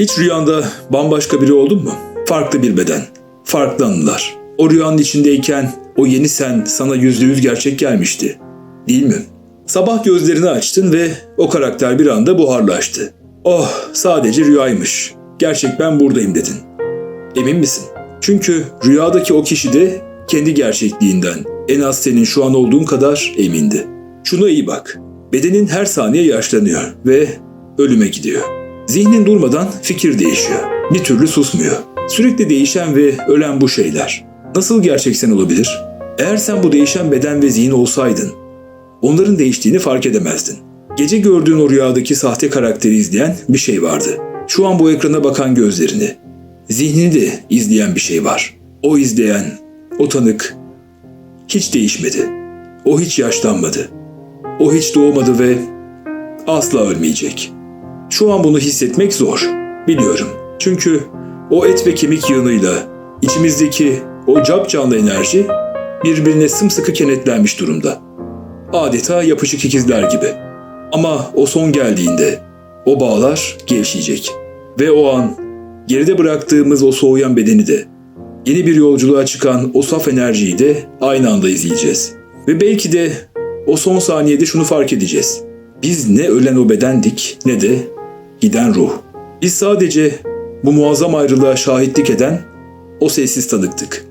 Hiç rüyanda bambaşka biri oldun mu? Farklı bir beden, farklı anılar. O rüyanın içindeyken o yeni sen sana yüzde yüz gerçek gelmişti. Değil mi? Sabah gözlerini açtın ve o karakter bir anda buharlaştı. Oh sadece rüyaymış. Gerçek ben buradayım dedin. Emin misin? Çünkü rüyadaki o kişi de kendi gerçekliğinden en az senin şu an olduğun kadar emindi. Şuna iyi bak. Bedenin her saniye yaşlanıyor ve ölüme gidiyor. Zihnin durmadan fikir değişiyor. Bir türlü susmuyor. Sürekli değişen ve ölen bu şeyler. Nasıl gerçek sen olabilir? Eğer sen bu değişen beden ve zihin olsaydın, onların değiştiğini fark edemezdin. Gece gördüğün o rüyadaki sahte karakteri izleyen bir şey vardı. Şu an bu ekrana bakan gözlerini, zihnini de izleyen bir şey var. O izleyen, o tanık hiç değişmedi. O hiç yaşlanmadı. O hiç doğmadı ve asla ölmeyecek. Şu an bunu hissetmek zor. Biliyorum. Çünkü o et ve kemik yığınıyla içimizdeki o cap canlı enerji birbirine sımsıkı kenetlenmiş durumda. Adeta yapışık ikizler gibi. Ama o son geldiğinde o bağlar gevşeyecek. Ve o an geride bıraktığımız o soğuyan bedeni de yeni bir yolculuğa çıkan o saf enerjiyi de aynı anda izleyeceğiz. Ve belki de o son saniyede şunu fark edeceğiz. Biz ne ölen o bedendik ne de giden ruh. Biz sadece bu muazzam ayrılığa şahitlik eden o sessiz tanıktık.